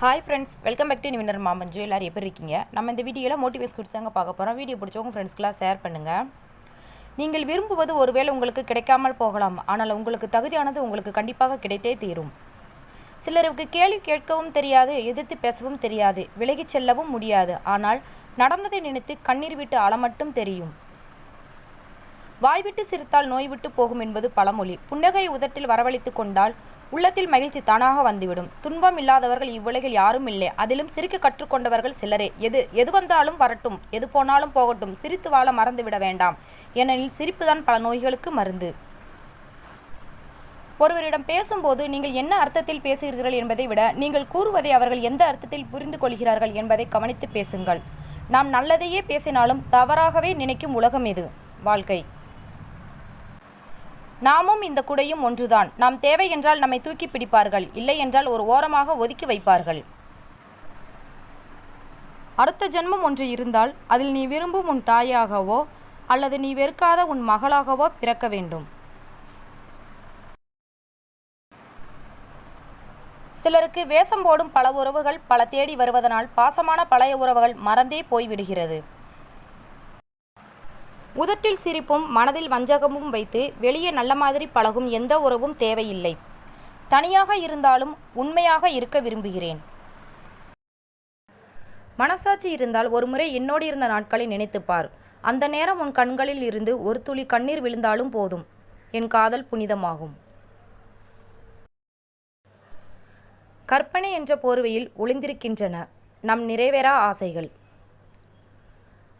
Hi friends welcome back to நிவினர் மாமஞ்சு எல்லோரும் எப்படி இருக்கீங்க? நம்ம இந்த வீடியோவில் மோட்டிவேஸ் குட்ஸ் தாங்க பார்க்க போகிறோம் வீடியோ பிடிச்சவங்க ஃப்ரெண்ட்ஸ்க்கெலாம் ஷேர் பண்ணுங்கள் நீங்கள் விரும்புவது ஒருவேளை உங்களுக்கு கிடைக்காமல் போகலாம். ஆனால் உங்களுக்கு தகுதியானது உங்களுக்கு கண்டிப்பாக கிடைத்தே தீரும். சிலருக்கு கேள்வி கேட்கவும் தெரியாது எதிர்த்து பேசவும் தெரியாது விலகிச் செல்லவும் முடியாது. ஆனால் நடந்ததை நினைத்து கண்ணீர் விட்டு அளமட்டும் தெரியும். வாய்விட்டு சிரித்தால் நோய் விட்டு போகும் என்பது பழமொழி. புன்னகை உதட்டில் வரவழைத்து கொண்டால் உள்ளத்தில் மகிழ்ச்சி தானாக வந்துவிடும். துன்பம் இல்லாதவர்கள் இவ்வுலகில் யாரும் இல்லை. அதிலும் சிரிக்க கற்றுக்கொண்டவர்கள் சிலரே. எது எது வந்தாலும் வரட்டும். எது போனாலும் போகட்டும். சிரித்து வாழ மறந்துவிட வேண்டாம். ஏனெனில் சிரிப்புதான் பல நோய்களுக்கு மருந்து. ஒருவரிடம் பேசும்போது நீங்கள் என்ன அர்த்தத்தில் பேசுகிறீர்கள் என்பதை விட நீங்கள் கூறுவதை அவர்கள் எந்த அர்த்தத்தில் புரிந்து கொள்கிறார்கள் என்பதை கவனித்து பேசுங்கள். நாம் நல்லதையே பேசினாலும் தவறாகவே நினைக்கும் உலகம் இது. வாழ்க்கை. நாமும் இந்த குடையும் ஒன்றுதான். நாம் தேவை என்றால் நம்மை தூக்கி பிடிப்பார்கள். இல்லை என்றால் ஒரு ஓரமாக ஒதுக்கி வைப்பார்கள். அடுத்த ஜென்மம் ஒன்று இருந்தால் அதில் நீ விரும்பும் உன் தாயாகவோ அல்லது நீ வெறுக்காத உன் மகளாகவோ பிறக்க வேண்டும். சிலருக்கு வேஷம் போடும் பல உறவுகள் பல தேடி வருவதனால் பாசமான பழைய உறவுகள் மறந்தே போய்விடுகிறது. உதட்டில் சிரிப்பும் மனதில் வஞ்சகமும் வைத்து வெளியே நல்ல மாதிரி பழகும் எந்த உறவும் தேவையில்லை. தனியாக இருந்தாலும் உண்மையாக இருக்க விரும்புகிறேன். மனசாட்சி இருந்தால் ஒருமுறை என்னோடு இருந்த நாட்களை நினைத்துப்பார் அந்த நேரம் உன் கண்களில் இருந்து ஒரு துளி கண்ணீர் விழுந்தாலும் போதும். என் காதல் புனிதமாகும். கற்பனை என்ற போர்வையில் ஒளிந்திருக்கின்றன. நம் நிறைவேறா ஆசைகள்.